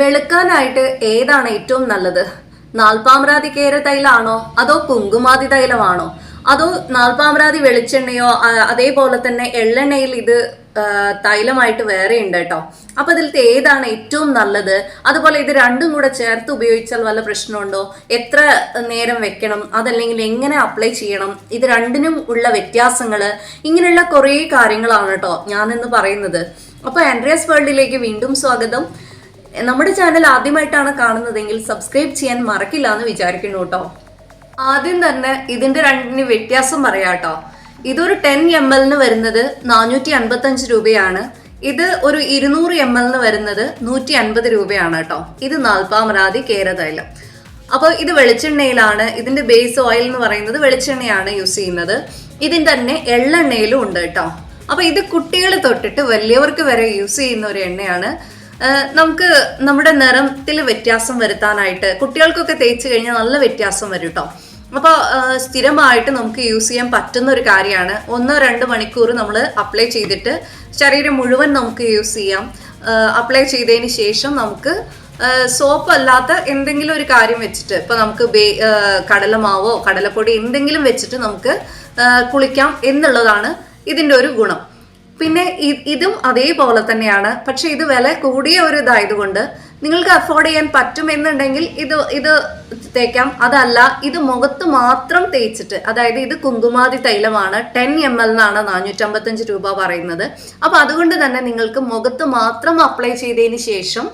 വെളുക്കാനായിട്ട് ഏതാണ് ഏറ്റവും നല്ലത്? നാൽപ്പാമ്രാതി കേര തൈലാണോ? അതോ കുങ്കുമാതി തൈലമാണോ? അതോ നാൽപ്പാമ്രാതി വെളിച്ചെണ്ണയോ അതേപോലെ തന്നെ എള്ളെണ്ണയിൽ ഇത് തൈലമായിട്ട് വേറെ ഉണ്ട് കേട്ടോ. അപ്പൊ ഇതിലത്തെ ഏതാണ് ഏറ്റവും നല്ലത്? അതുപോലെ ഇത് രണ്ടും കൂടെ ചേർത്ത് ഉപയോഗിച്ചാൽ വല്ല പ്രശ്നമുണ്ടോ? എത്ര നേരം വെക്കണം? അതല്ലെങ്കിൽ എങ്ങനെ അപ്ലൈ ചെയ്യണം? ഇത് രണ്ടിനും ഉള്ള വ്യത്യാസങ്ങൾ. ഇങ്ങനെയുള്ള കുറേ കാര്യങ്ങളാണ് കേട്ടോ ഞാനിന്ന് പറയുന്നത്. അപ്പൊ ആൻഡ്രിയാസ് വേൾഡിലേക്ക് വീണ്ടും സ്വാഗതം. നമ്മുടെ ചാനൽ ആദ്യമായിട്ടാണ് കാണുന്നതെങ്കിൽ സബ്സ്ക്രൈബ് ചെയ്യാൻ മറക്കില്ല എന്ന് വിചാരിക്കുന്നു കേട്ടോ. ആദ്യം തന്നെ ഇതിന്റെ രണ്ടിന് വ്യത്യാസം പറയാം കേട്ടോ. ഇതൊരു ടെൻ എം എല്ലിന് വരുന്നത് നാനൂറ്റി അൻപത്തി അഞ്ച് രൂപയാണ്. ഇത് ഒരു ഇരുന്നൂറ് എം എല്ലിന് വരുന്നത് നൂറ്റി അൻപത് രൂപയാണ് കേട്ടോ. ഇത് നാൽപ്പാമരാതി കേരതൈലം. അപ്പോൾ ഇത് വെളിച്ചെണ്ണയിലാണ്. ഇതിന്റെ ബേസ് ഓയിൽ എന്ന് പറയുന്നത് വെളിച്ചെണ്ണയാണ് യൂസ് ചെയ്യുന്നത്. ഇതിന് തന്നെ എള്ളെണ്ണയിലും ഉണ്ട് കേട്ടോ. അപ്പോൾ ഇത് കുട്ടികൾ തൊട്ടിട്ട് വലിയവർക്ക് വരെ യൂസ് ചെയ്യുന്ന ഒരു എണ്ണയാണ്. നമുക്ക് നമ്മുടെ നിറത്തിൽ വ്യത്യാസം വരുത്താനായിട്ട് കുട്ടികൾക്കൊക്കെ തേച്ച് കഴിഞ്ഞാൽ നല്ല വ്യത്യാസം വരും കേട്ടോ അപ്പോൾ സ്ഥിരമായിട്ട് നമുക്ക് യൂസ് ചെയ്യാൻ പറ്റുന്ന ഒരു കാര്യമാണ്. ഒന്നോ രണ്ട് മണിക്കൂർ നമ്മൾ അപ്ലൈ ചെയ്തിട്ട് ശരീരം മുഴുവൻ നമുക്ക് യൂസ് ചെയ്യാം. അപ്ലൈ ചെയ്തതിന് ശേഷം നമുക്ക് സോപ്പ് അല്ലാത്ത എന്തെങ്കിലും ഒരു കാര്യം വെച്ചിട്ട് ഇപ്പൊ നമുക്ക് ബേ കടലമാവോ കടലപ്പൊടി എന്തെങ്കിലും വെച്ചിട്ട് നമുക്ക് കുളിക്കാം എന്നുള്ളതാണ് ഇതിന്റെ ഒരു ഗുണം. പിന്നെ ഇതും അതേപോലെ തന്നെയാണ്. പക്ഷെ ഇത് വില കൂടിയ ഒരു ഇതായതുകൊണ്ട് നിങ്ങൾക്ക് അഫോർഡ് ചെയ്യാൻ പറ്റുമെന്നുണ്ടെങ്കിൽ ഇത് ഇത് തേക്കാം. അതല്ല ഇത് മുഖത്ത് മാത്രം തേച്ചിട്ട് അതായത് ഇത് കുങ്കുമാതി തൈലമാണ് ടെൻ എം എൽ എന്നാണ് നാനൂറ്റമ്പത്തഞ്ച് രൂപ പറയുന്നത്. അപ്പൊ അതുകൊണ്ട് തന്നെ നിങ്ങൾക്ക് മുഖത്ത് മാത്രം അപ്ലൈ ചെയ്തതിന് ശേഷം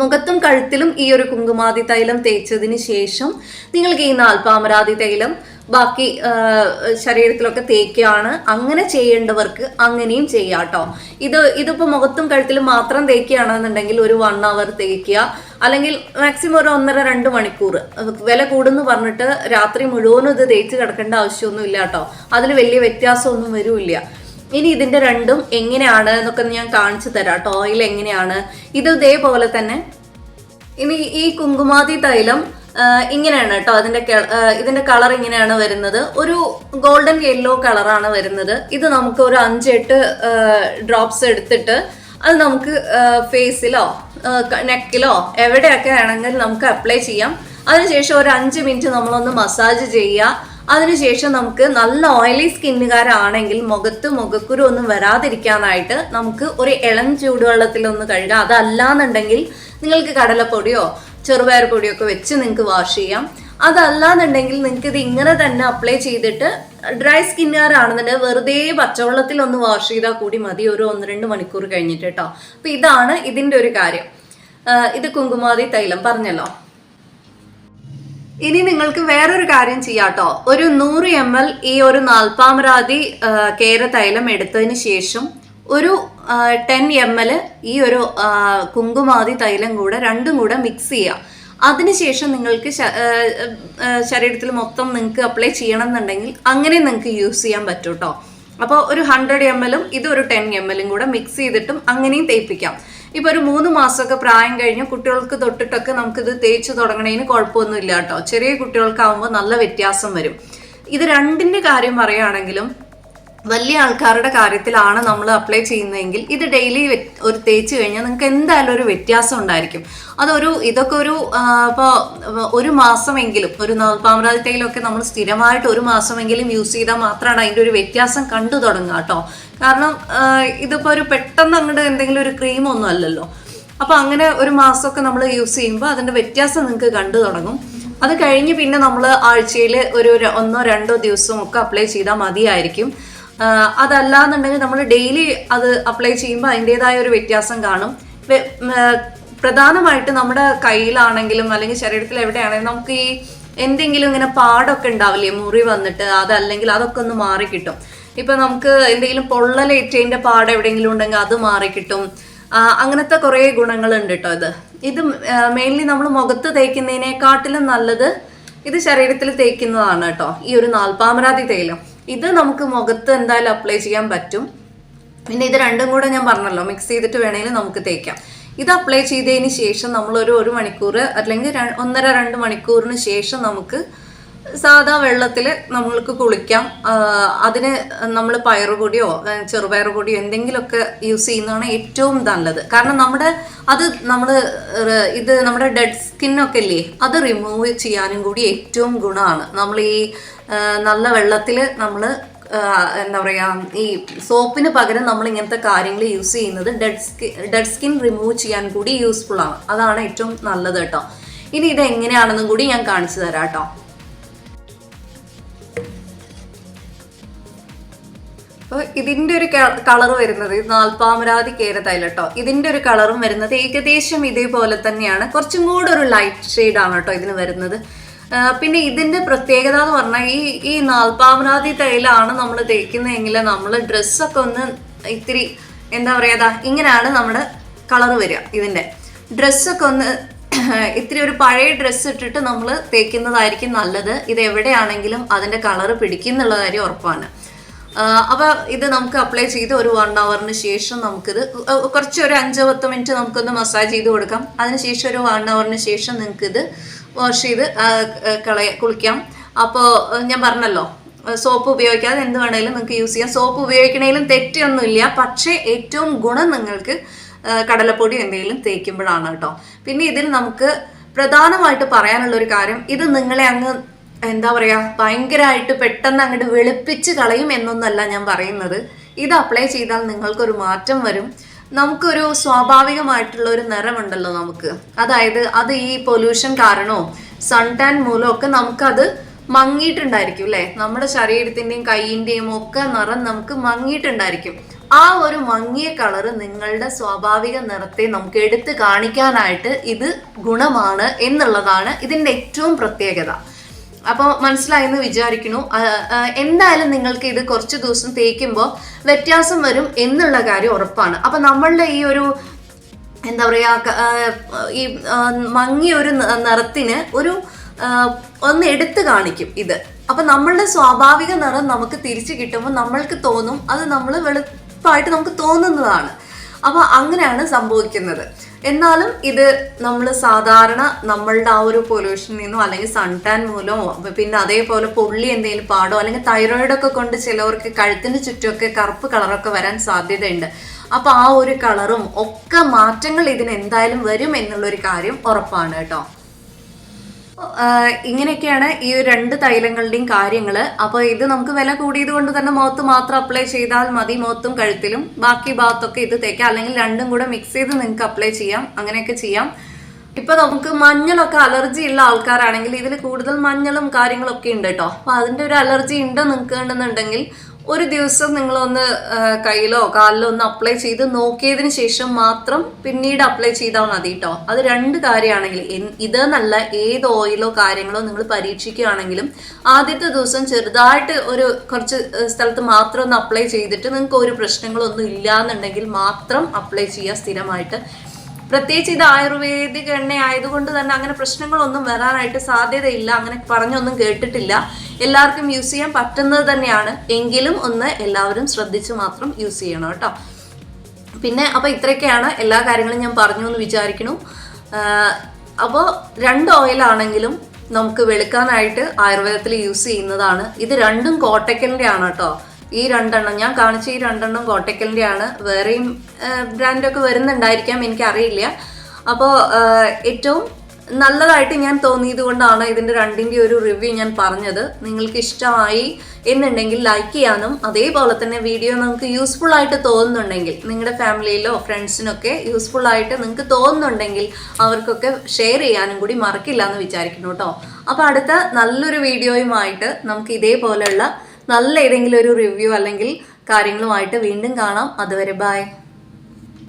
മുഖത്തും കഴുത്തിലും ഈ ഒരു കുങ്കുമാതി തൈലം തേച്ചതിന് ശേഷം നിങ്ങൾക്ക് ഈ നാൽപ്പാമരാതി തൈലം ബാക്കി ശരീരത്തിലൊക്കെ തേക്കുകയാണ് അങ്ങനെ ചെയ്യേണ്ടവർക്ക് അങ്ങനെയും ചെയ്യാം കേട്ടോ ഇത് ഇതിപ്പോൾ മുഖത്തും കഴുത്തിലും മാത്രം തേക്കുകയാണെന്നുണ്ടെങ്കിൽ ഒരു വൺ അവർ തേക്കുക അല്ലെങ്കിൽ മാക്സിമം ഒരു ഒന്നര രണ്ട് മണിക്കൂർ. വില കൂടുന്നു പറഞ്ഞിട്ട് രാത്രി മുഴുവനും ഇത് തേച്ച് കിടക്കേണ്ട ആവശ്യമൊന്നും ഇല്ല കേട്ടോ അതിൽ വലിയ വ്യത്യാസമൊന്നും വരില്ല ഇനി ഇതിന്റെ രണ്ടും എങ്ങനെയാണ് എന്നൊക്കെ ഞാൻ കാണിച്ചു തരാം കേട്ടോ ഓയിൽ എങ്ങനെയാണ്? ഇത് ഇതേപോലെ തന്നെ. ഇനി ഈ കുങ്കുമാതി തൈലം ഇങ്ങനെയാണ് കേട്ടോ അതിന്റെ ഇതിന്റെ കളർ ഇങ്ങനെയാണ് വരുന്നത്. ഒരു ഗോൾഡൻ യെല്ലോ കളറാണ് വരുന്നത്. ഇത് നമുക്ക് ഒരു അഞ്ചെട്ട് ഡ്രോപ്സ് എടുത്തിട്ട് അത് നമുക്ക് ഫേസിലോ നെക്കിലോ എവിടെയൊക്കെ ആണെങ്കിൽ നമുക്ക് അപ്ലൈ ചെയ്യാം. അതിനുശേഷം ഒരു അഞ്ച് മിനിറ്റ് നമ്മളൊന്ന് മസാജ് ചെയ്യുക. അതിനുശേഷം നമുക്ക് നല്ല ഓയിലി സ്കിന്നുകാരാണെങ്കിൽ മുഖത്ത് മുഖക്കുരു ഒന്നും വരാതിരിക്കാനായിട്ട് നമുക്ക് ഒരു ഇളം ചൂടുവെള്ളത്തിലൊന്ന് കഴുകാം. അതല്ലാന്നുണ്ടെങ്കിൽ നിങ്ങൾക്ക് കടലപ്പൊടിയോ ചെറുപയർ പൊടിയൊക്കെ വെച്ച് നിങ്ങൾക്ക് വാഷ് ചെയ്യാം. അതല്ലാന്നുണ്ടെങ്കിൽ നിങ്ങൾക്ക് ഇത് ഇങ്ങനെ തന്നെ അപ്ലൈ ചെയ്തിട്ട് ഡ്രൈ സ്കിന്നുകാരാണെന്നുണ്ടെങ്കിൽ വെറുതെ പച്ചവെള്ളത്തിൽ ഒന്ന് വാഷ് ചെയ്താൽ കൂടി മതി. ഒരു ഒന്ന് രണ്ട് മണിക്കൂർ കഴിഞ്ഞിട്ട് കേട്ടോ അപ്പൊ ഇതാണ് ഇതിന്റെ ഒരു കാര്യം. ഇത് കുങ്കുമാതി തൈലം പറഞ്ഞല്ലോ. ഇനി നിങ്ങൾക്ക് വേറൊരു കാര്യം ചെയ്യാട്ടോ ഒരു നൂറ് എം എൽ ഈ ഒരു നാൽപ്പാമരാതി കേര തൈലം എടുത്തതിന് ശേഷം ഒരു ടെൻ എം എൽ ഈ ഒരു കുങ്കുമാതി തൈലം കൂടെ രണ്ടും കൂടെ മിക്സ് ചെയ്യുക അതിനുശേഷം നിങ്ങൾക്ക് ശരീരത്തിൽ മൊത്തം നിങ്ങൾക്ക് അപ്ലൈ ചെയ്യണം എന്നുണ്ടെങ്കിൽ അങ്ങനെ നിങ്ങൾക്ക് യൂസ് ചെയ്യാൻ പറ്റും കേട്ടോ അപ്പോൾ ഒരു ഹൺഡ്രഡ് എം എല്ലും ഇത് ഒരു ടെൻ എം എല്ലും കൂടെ മിക്സ് ചെയ്തിട്ടും അങ്ങനെയും തേപ്പിക്കാം. ഇപ്പോൾ ഒരു മൂന്ന് മാസമൊക്കെ പ്രായം കഴിഞ്ഞ് കുട്ടികൾക്ക് തൊട്ടിട്ടൊക്കെ നമുക്കിത് തേച്ച് തുടങ്ങണതിന് കുഴപ്പമൊന്നും ഇല്ല കേട്ടോ ചെറിയ കുട്ടികൾക്കാവുമ്പോൾ നല്ല വ്യത്യാസം വരും. ഇത് രണ്ടിന്റെ കാര്യം പറയുകയാണെങ്കിലും വലിയ ആൾക്കാരുടെ കാര്യത്തിലാണ് നമ്മൾ അപ്ലൈ ചെയ്യുന്നതെങ്കിൽ ഇത് ഡെയിലി ഒരു തേച്ച് കഴിഞ്ഞാൽ നിങ്ങൾക്ക് എന്തായാലും ഒരു വ്യത്യാസം ഉണ്ടായിരിക്കും. അതൊരു ഇതൊക്കെ ഒരു ഇപ്പോൾ ഒരു മാസമെങ്കിലും ഒരു നാൽപ്പാമരാതി തേയിലൊക്കെ നമ്മൾ സ്ഥിരമായിട്ട് ഒരു മാസമെങ്കിലും യൂസ് ചെയ്താൽ മാത്രമാണ് അതിന്റെ ഒരു വ്യത്യാസം കണ്ടു തുടങ്ങുക കേട്ടോ. കാരണം ഇതിപ്പോൾ ഒരു പെട്ടെന്ന് അങ്ങോട്ട് എന്തെങ്കിലും ഒരു ക്രീമൊന്നും അല്ലല്ലോ. അപ്പോൾ അങ്ങനെ ഒരു മാസമൊക്കെ നമ്മൾ യൂസ് ചെയ്യുമ്പോൾ അതിന്റെ വ്യത്യാസം നിങ്ങൾക്ക് കണ്ടു തുടങ്ങും. അത് കഴിഞ്ഞ് പിന്നെ നമ്മൾ ആഴ്ചയിൽ ഒരു ഒന്നോ രണ്ടോ ദിവസമൊക്കെ അപ്ലൈ ചെയ്താൽ മതിയായിരിക്കും. ആഹ് അതല്ലാന്നുണ്ടെങ്കിൽ നമ്മൾ ഡെയിലി അത് അപ്ലൈ ചെയ്യുമ്പോൾ അതിന്റെതായ ഒരു വ്യത്യാസം കാണും. പ്രധാനമായിട്ട് നമ്മുടെ കയ്യിലാണെങ്കിലും അല്ലെങ്കിൽ ശരീരത്തിൽ എവിടെയാണെങ്കിലും നമുക്ക് ഈ എന്തെങ്കിലും ഇങ്ങനെ പാടൊക്കെ ഉണ്ടാവില്ലേ? മുറി വന്നിട്ട് അതല്ലെങ്കിൽ അതൊക്കെ ഒന്ന് മാറി കിട്ടും. ഇപ്പൊ നമുക്ക് എന്തെങ്കിലും പൊള്ളലേറ്റേന്റെ പാട് എവിടെയെങ്കിലും ഉണ്ടെങ്കിൽ അത് മാറി കിട്ടും. അങ്ങനത്തെ കുറേ ഗുണങ്ങളുണ്ട് കേട്ടോ ഇത്. ഇത് മെയിൻലി നമ്മൾ മുഖത്ത് തേക്കുന്നതിനെക്കാട്ടിലും നല്ലത് ഇത് ശരീരത്തിൽ തേക്കുന്നതാണ് കേട്ടോ ഈ ഒരു നാൽപ്പാമരാതി തേയിലം. ഇത് നമുക്ക് മുഖത്ത് എന്തായാലും അപ്ലൈ ചെയ്യാൻ പറ്റും. പിന്നെ ഇത് രണ്ടും കൂടെ ഞാൻ പറഞ്ഞല്ലോ മിക്സ് ചെയ്തിട്ട് വേണമെങ്കിൽ നമുക്ക് തേക്കാം. ഇത് അപ്ലൈ ചെയ്തതിന് ശേഷം നമ്മൾ ഒരു ഒരു മണിക്കൂർ അല്ലെങ്കിൽ ഒന്നര രണ്ട് മണിക്കൂറിന് ശേഷം നമുക്ക് സാധാ വെള്ളത്തിൽ നമ്മൾക്ക് കുളിക്കാം. അതിന് നമ്മൾ പയറുപൊടിയോ ചെറുപയർ ചെറുപയറുപൊടിയോ എന്തെങ്കിലുമൊക്കെ യൂസ് ചെയ്യുന്നതാണ് ഏറ്റവും നല്ലത്. കാരണം നമ്മുടെ അത് നമ്മൾ ഇത് നമ്മുടെ ഡെഡ് സ്കിന്നൊക്കെ ഇല്ലേ അത് റിമൂവ് ചെയ്യാനും കൂടി ഏറ്റവും ഗുണമാണ്. നമ്മൾ ഈ നല്ല വെള്ളത്തിൽ നമ്മൾ എന്താ പറയുക ഈ സോപ്പിന് പകരം നമ്മൾ ഇങ്ങനത്തെ കാര്യങ്ങൾ യൂസ് ചെയ്യുന്നത് dead skin dead skin remove ചെയ്യാൻ കൂടി യൂസ്ഫുൾ ആണ് അതാണ് ഏറ്റവും നല്ലത് കേട്ടോ. ഇനി ഇത് എങ്ങനെയാണെന്നും കൂടി ഞാൻ കാണിച്ചു തരാം കേട്ടോ. അപ്പോൾ ഇതിന്റെ ഒരു കളർ വരുന്നത് നാൽപ്പാമരാതി കേരതൈല കേട്ടോ ഒരു കളറും വരുന്നത് ഏകദേശം ഇതേപോലെ തന്നെയാണ്. കുറച്ചും കൂടെ ഒരു ലൈറ്റ് ഷെയ്ഡാണ് കേട്ടോ ഇതിന് വരുന്നത്. പിന്നെ ഇതിന്റെ പ്രത്യേകത എന്ന് പറഞ്ഞാൽ ഈ ഈ നാൽപ്പാമരാതി തൈലാണ് നമ്മൾ തേക്കുന്നതെങ്കിൽ നമ്മൾ ഡ്രസ്സൊക്കെ ഒന്ന് ഇത്തിരി എന്താ പറയുക ഇങ്ങനെയാണ് നമ്മുടെ കളർ വരിക ഇതിന്റെ ഡ്രസ്സൊക്കെ ഒന്ന് ഇത്തിരി ഒരു പഴയ ഡ്രസ്സ് ഇട്ടിട്ട് നമ്മൾ തേക്കുന്നതായിരിക്കും നല്ലത്. ഇത് എവിടെയാണെങ്കിലും അതിന്റെ കളറ് പിടിക്കുന്നുള്ള കാര്യം ഉറപ്പാണ്. അപ്പോൾ ഇത് നമുക്ക് അപ്ലൈ ചെയ്ത് ഒരു വൺ അവറിന് ശേഷം നമുക്കിത് കുറച്ച് ഒരു അഞ്ചോ പത്ത് മിനിറ്റ് നമുക്കൊന്ന് മസാജ് ചെയ്ത് കൊടുക്കാം. അതിനുശേഷം ഒരു വൺ അവറിന് ശേഷം നിങ്ങൾക്കിത് വാഷ് ചെയ്ത് കളയ കുളിക്കാം. അപ്പോൾ ഞാൻ പറഞ്ഞല്ലോ സോപ്പ് ഉപയോഗിക്കാതെ എന്ത് വേണേലും നിങ്ങൾക്ക് യൂസ് ചെയ്യാം. സോപ്പ് ഉപയോഗിക്കണേലും തെറ്റൊന്നുമില്ല. പക്ഷേ ഏറ്റവും ഗുണം നിങ്ങൾക്ക് കടലപ്പൊടി എന്തെങ്കിലും തേക്കുമ്പോഴാണ് കേട്ടോ. പിന്നെ ഇതിൽ നമുക്ക് പ്രധാനമായിട്ട് പറയാനുള്ള ഒരു കാര്യം ഇത് നിങ്ങളെ അങ്ങ് എന്താ പറയാ ഭയങ്കരമായിട്ട് പെട്ടെന്ന് അങ്ങോട്ട് വെളുപ്പിച്ച് കളയും എന്നൊന്നല്ല ഞാൻ പറയുന്നത്. ഇത് അപ്ലൈ ചെയ്താൽ നിങ്ങൾക്കൊരു മാറ്റം വരും. നമുക്കൊരു സ്വാഭാവികമായിട്ടുള്ള ഒരു നിറമുണ്ടല്ലോ നമുക്ക്. അതായത് അത് ഈ പൊല്യൂഷൻ കാരണവും സൺ ടാൻ മൂലം ഒക്കെ നമുക്കത് മങ്ങിയിട്ടുണ്ടായിരിക്കും അല്ലേ നമ്മുടെ ശരീരത്തിന്റെയും കൈയിന്റെയും ഒക്കെ നിറം നമുക്ക് മങ്ങിയിട്ടുണ്ടായിരിക്കും. ആ ഒരു മങ്ങിയ കളറ് നിങ്ങളുടെ സ്വാഭാവിക നിറത്തെ നമുക്ക് എടുത്തു കാണിക്കാനായിട്ട് ഇത് ഗുണമാണ് എന്നുള്ളതാണ് ഇതിന്റെ ഏറ്റവും പ്രത്യേകത. അപ്പോൾ മനസ്സിലായെന്ന് വിചാരിക്കുന്നു. എന്തായാലും നിങ്ങൾക്ക് ഇത് കുറച്ച് ദിവസം തേക്കുമ്പോൾ വ്യത്യാസം വരും എന്നുള്ള കാര്യം ഉറപ്പാണ്. അപ്പം നമ്മളുടെ ഈ ഒരു എന്താ പറയുക ഈ മങ്ങിയ ഒരു നിറത്തിന് ഒരു ഒന്ന് എടുത്തു കാണിക്കും ഇത്. അപ്പം നമ്മളുടെ സ്വാഭാവിക നിറം നമുക്ക് തിരിച്ചു കിട്ടുമ്പോൾ നമ്മൾക്ക് തോന്നും. അത് നമ്മൾ വെളുപ്പായിട്ട് നമുക്ക് തോന്നുന്നതാണ്. അപ്പോൾ അങ്ങനെയാണ് സംഭവിക്കുന്നത്. എന്നാലും ഇത് നമ്മൾ സാധാരണ നമ്മളുടെ ആ ഒരു പൊല്യൂഷനിൽ നിന്നോ അല്ലെങ്കിൽ സൺടാൻ മൂലമോ പിന്നെ അതേപോലെ പൊള്ളി എന്തെങ്കിലും പാടോ അല്ലെങ്കിൽ തൈറോയിഡൊക്കെ കൊണ്ട് ചിലവർക്ക് കഴുത്തിന് ചുറ്റുമൊക്കെ കറുപ്പ് കളറൊക്കെ വരാൻ സാധ്യതയുണ്ട്. അപ്പോൾ ആ ഒരു കളറും ഒക്കെ മാറ്റങ്ങൾ ഇതിന് എന്തായാലും വരും എന്നുള്ളൊരു കാര്യം ഉറപ്പാണ് കേട്ടോ. ഇങ്ങനെയൊക്കെയാണ് ഈ രണ്ട് തൈലങ്ങളുടെയും കാര്യങ്ങൾ അപ്പോൾ ഇത് നമുക്ക് വില കൂടിയത് കൊണ്ട് തന്നെ മുഖത്ത് മാത്രം അപ്ലൈ ചെയ്താൽ മതി മുഖത്തും കഴുത്തിലും. ബാക്കി ഭാഗത്തൊക്കെ ഇത് തേക്കാം. അല്ലെങ്കിൽ രണ്ടും കൂടെ മിക്സ് ചെയ്ത് നിങ്ങൾക്ക് അപ്ലൈ ചെയ്യാം. അങ്ങനെയൊക്കെ ചെയ്യാം. ഇപ്പൊ നമുക്ക് മഞ്ഞളൊക്കെ അലർജി ഉള്ള ആൾക്കാരാണെങ്കിൽ ഇതിൽ കൂടുതൽ മഞ്ഞളും കാര്യങ്ങളൊക്കെ ഉണ്ട് കേട്ടോ അപ്പൊ അതിന്റെ ഒരു അലർജി ഉണ്ടോ നിങ്ങൾക്ക് ഉണ്ടെന്നുണ്ടെങ്കിൽ ഒരു ദിവസം നിങ്ങളൊന്ന് കയ്യിലോ കാലിലോ ഒന്ന് അപ്ലൈ ചെയ്ത് നോക്കിയതിന് ശേഷം മാത്രം പിന്നീട് അപ്ലൈ ചെയ്താൽ മതി കേട്ടോ അത് രണ്ട് കാര്യമാണെങ്കിൽ നല്ല ഏത് ഓയിലോ കാര്യങ്ങളോ നിങ്ങൾ പരീക്ഷിക്കുകയാണെങ്കിലും ആദ്യത്തെ ദിവസം ചെറുതായിട്ട് ഒരു കുറച്ച് സ്ഥലത്ത് മാത്രം ഒന്ന് അപ്ലൈ ചെയ്തിട്ട് നിങ്ങൾക്ക് ഒരു പ്രശ്നങ്ങളൊന്നും ഇല്ലാന്നുണ്ടെങ്കിൽ മാത്രം അപ്ലൈ ചെയ്യുക സ്ഥിരമായിട്ട്. പ്രത്യേകിച്ച് ഇത് ആയുർവേദിക് എണ്ണ ആയതുകൊണ്ട് തന്നെ അങ്ങനെ പ്രശ്നങ്ങളൊന്നും വരാനായിട്ട് സാധ്യതയില്ല. അങ്ങനെ പറഞ്ഞൊന്നും കേട്ടിട്ടില്ല. എല്ലാവർക്കും യൂസ് ചെയ്യാൻ പറ്റുന്നത് തന്നെയാണ്. എങ്കിലും ഒന്ന് എല്ലാവരും ശ്രദ്ധിച്ച് മാത്രം യൂസ് ചെയ്യണം കേട്ടോ. പിന്നെ അപ്പോൾ ഇത്രയൊക്കെയാണ് എല്ലാ കാര്യങ്ങളും ഞാൻ പറഞ്ഞു എന്ന് വിചാരിക്കുന്നു. അപ്പോൾ രണ്ട് ഓയിലാണെങ്കിലും നമുക്ക് വെളുക്കാനായിട്ട് ആയുർവേദത്തിൽ യൂസ് ചെയ്യുന്നതാണ്. ഇത് രണ്ടും കോട്ടക്കലിന്റെ ആണ് കേട്ടോ. ഈ രണ്ടെണ്ണം ഞാൻ കാണിച്ച ഈ രണ്ടെണ്ണം കോട്ടക്കലിന്റെ ആണ് വേറെയും ബ്രാൻഡൊക്കെ വരുന്നുണ്ടായിരിക്കാം എനിക്കറിയില്ല. അപ്പോൾ ഏറ്റവും നല്ലതായിട്ട് ഞാൻ തോന്നിയത് കൊണ്ടാണ് ഇതിന്റെ രണ്ടിന്റെ ഒരു റിവ്യൂ ഞാൻ പറഞ്ഞത്. നിങ്ങൾക്ക് ഇഷ്ടമായി എന്നുണ്ടെങ്കിൽ ലൈക്ക് ചെയ്യാനും അതേപോലെ തന്നെ വീഡിയോ നിങ്ങൾക്ക് യൂസ്ഫുൾ ആയിട്ട് തോന്നുന്നുണ്ടെങ്കിൽ നിങ്ങളുടെ ഫാമിലിയിലോ ഫ്രണ്ട്സിനൊക്കെ യൂസ്ഫുൾ ആയിട്ട് നിങ്ങൾക്ക് തോന്നുന്നുണ്ടെങ്കിൽ അവർക്കൊക്കെ ഷെയർ ചെയ്യാനും കൂടി മറക്കില്ല എന്ന് വിചാരിക്കുന്നു കേട്ടോ. അപ്പോൾ അടുത്ത നല്ലൊരു വീഡിയോയുമായിട്ട് നമുക്ക് ഇതേപോലെയുള്ള നല്ല ഏതെങ്കിലും ഒരു റിവ്യൂ അല്ലെങ്കിൽ കാര്യങ്ങളുമായിട്ട് വീണ്ടും കാണാം. അതുവരെ ബൈ